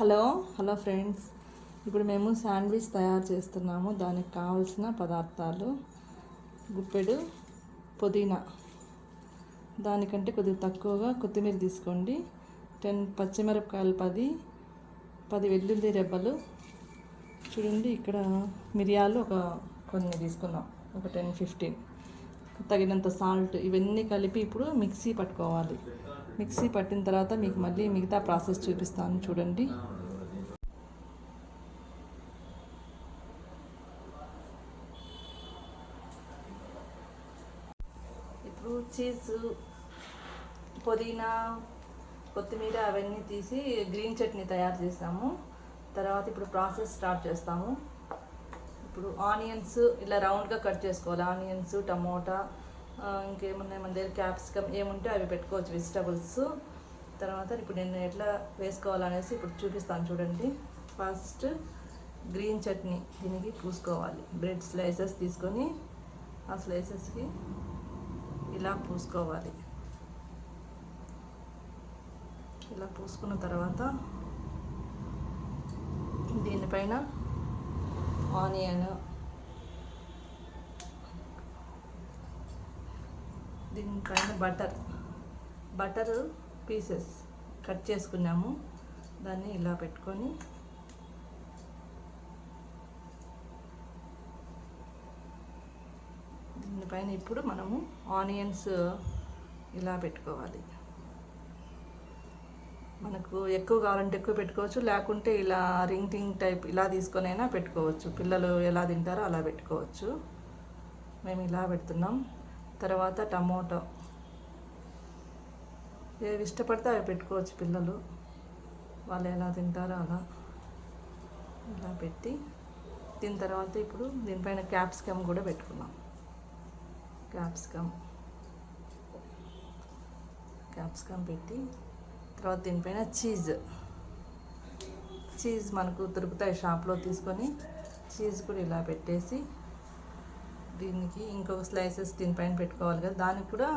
Hello hello friends. ఇప్పుడు మేము sandwich తయారు చేస్తున్నాము. దానికి కావలసిన పదార్థాలు. గుప్పెడు పుదీనా. దానికంటే కొద్దిగా తక్కువగా కొత్తిమీర తీసుకోండి. టెన్ పచ్చిమిరపకాయలు పది పది వెల్లుల్లి రెబ్బలు. చూడండి ఇక్కడ మిరియాలు ఒక కొన్ని తీసుకున్నాం. ఒక టెన్ ఫిఫ్టీన్. తగినంత సాల్ట్. ఇవన్నీ కలిపి ఇప్పుడు మిక్సీ పట్టుకోవాలి. మిక్సీ పట్టిన తర్వాత మీకు మళ్ళీ మిగతా ప్రాసెస్ చూపిస్తాను చూడండి. ఇప్పుడు చీజ్ పుదీనా కొత్తిమీర అవన్నీ తీసి గ్రీన్ చట్నీ తయారు చేసాము. తర్వాత ఇప్పుడు ప్రాసెస్ స్టార్ట్ చేస్తాము. ఇప్పుడు ఆనియన్స్ ఇలా రౌండ్గా కట్ చేసుకోవాలి. ఆనియన్స్ టమోటా ఇంకేమున్నాయి మన దగ్గర? క్యాప్సికమ్ ఏముంటే అవి పెట్టుకోవచ్చు వెజిటబుల్స్. తర్వాత ఇప్పుడు నేను ఎట్లా వేసుకోవాలనేసి ఇప్పుడు చూపిస్తాను చూడండి. ఫస్ట్ గ్రీన్ చట్నీ దీనికి పూసుకోవాలి. బ్రెడ్ స్లైసెస్ తీసుకొని ఆ స్లైసెస్కి ఇలా పూసుకోవాలి. ఇలా పూసుకున్న తర్వాత దీనిపైన ఆనియన్ దీనిపైన బటర్ బటర్ పీసెస్ కట్ చేసుకున్నాము. దాన్ని ఇలా పెట్టుకొని దీనిపైన ఇప్పుడు మనము ఆనియన్స్ ఇలా పెట్టుకోవాలి. మనకు ఎక్కువ కావాలంటే ఎక్కువ పెట్టుకోవచ్చు లేకుంటే ఇలా రింగ్ టింగ్ టైప్ ఇలా తీసుకొనైనా పెట్టుకోవచ్చు. పిల్లలు ఎలా తింటారో అలా పెట్టుకోవచ్చు. మేము ఇలా పెడుతున్నాం. తర్వాత టమోటో. ఏవి ఇష్టపడితే అవి పెట్టుకోవచ్చు పిల్లలు. వాళ్ళు ఎలా తింటారో అలా. ఇలా పెట్టి దీని తర్వాత ఇప్పుడు దీనిపైన క్యాప్సికమ్ కూడా పెట్టుకున్నాం క్యాప్సికమ్ క్యాప్సికమ్ పెట్టి తర్వాత దీనిపైన చీజ్. చీజ్ మనకు దొరుకుతాయి షాప్లో తీసుకొని చీజ్ కూడా ఇలా పెట్టేసి దీనికి ఇంకొక స్లైసెస్ దీనిపైన పెట్టుకోవాలి కదా దానికి కూడా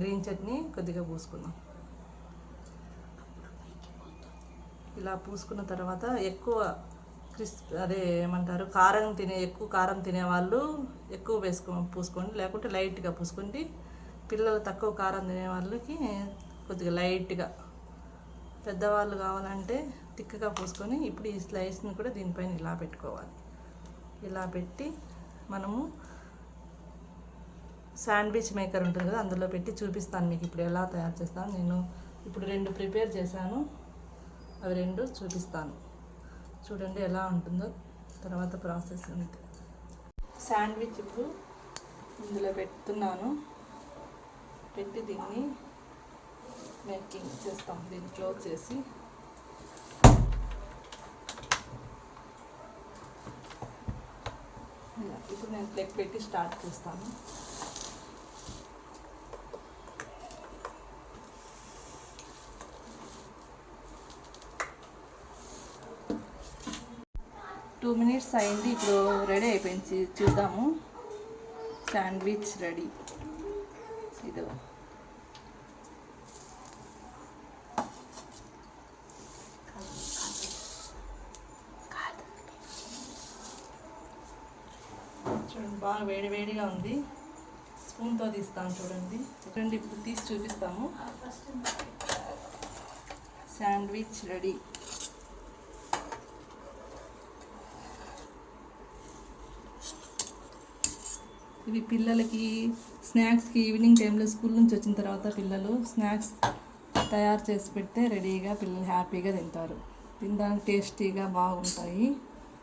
గ్రీన్ చట్నీ కొద్దిగా పూసుకుందాం. ఇలా పూసుకున్న తర్వాత ఎక్కువ క్రిస్ప్ అదే ఏమంటారు కారం తినే ఎక్కువ కారం తినేవాళ్ళు ఎక్కువ వేసుకో పూసుకోండి. లేకుంటే లైట్గా పూసుకోండి. పిల్లలు తక్కువ కారం తినే వాళ్ళకి కొద్దిగా లైట్గా. పెద్దవాళ్ళు కావాలంటే తిక్కగా పూసుకొని ఇప్పుడు ఈ స్లైస్ని కూడా దీనిపైన ఇలా పెట్టుకోవాలి. ఇలా పెట్టి మనము శాండ్విచ్ మేకర్ ఉంటుంది కదా అందులో పెట్టి చూపిస్తాను మీకు ఇప్పుడు ఎలా తయారు చేస్తాను. నేను ఇప్పుడు రెండు ప్రిపేర్ చేశాను. అవి రెండు చూపిస్తాను. చూడండి ఎలా ఉంటుందో. తర్వాత ప్రాసెస్ అంతే. శాండ్విచ్ ఇప్పుడు ఇందులో పెడుతున్నాను. పెట్టి దీన్ని మేకింగ్ చేస్తాం. దీన్ని క్లోజ్ చేసి. ఇప్పుడు నేను లెగ్ పెట్టి స్టార్ట్ చేస్తాను. టూ మినిట్స్ అయింది ఇప్పుడు రెడీ అయిపోయింది. చూద్దాము. Sandwich ready. ఇది. చూడండి బాగా వేడి వేడిగా ఉంది. స్పూన్తో తీస్తాను చూడండి. చూడండి ఇప్పుడు తీసి చూపిస్తాము. Sandwich ready. ఇవి పిల్లలకి స్నాక్స్కి ఈవినింగ్ టైంలో స్కూల్ నుంచి వచ్చిన తర్వాత పిల్లలు స్నాక్స్ తయారు చేసి పెడితే రెడీగా పిల్లలు హ్యాపీగా తింటారు. తినడానికి టేస్టీగా బాగుంటాయి.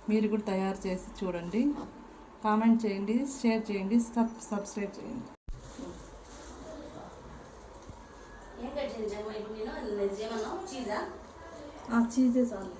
మీరు కూడా తయారు చేసి చూడండి. కామెంట్ చేయండి షేర్ చేయండి సబ్ సబ్స్క్రైబ్ చేయండి. చీజే? చాలు.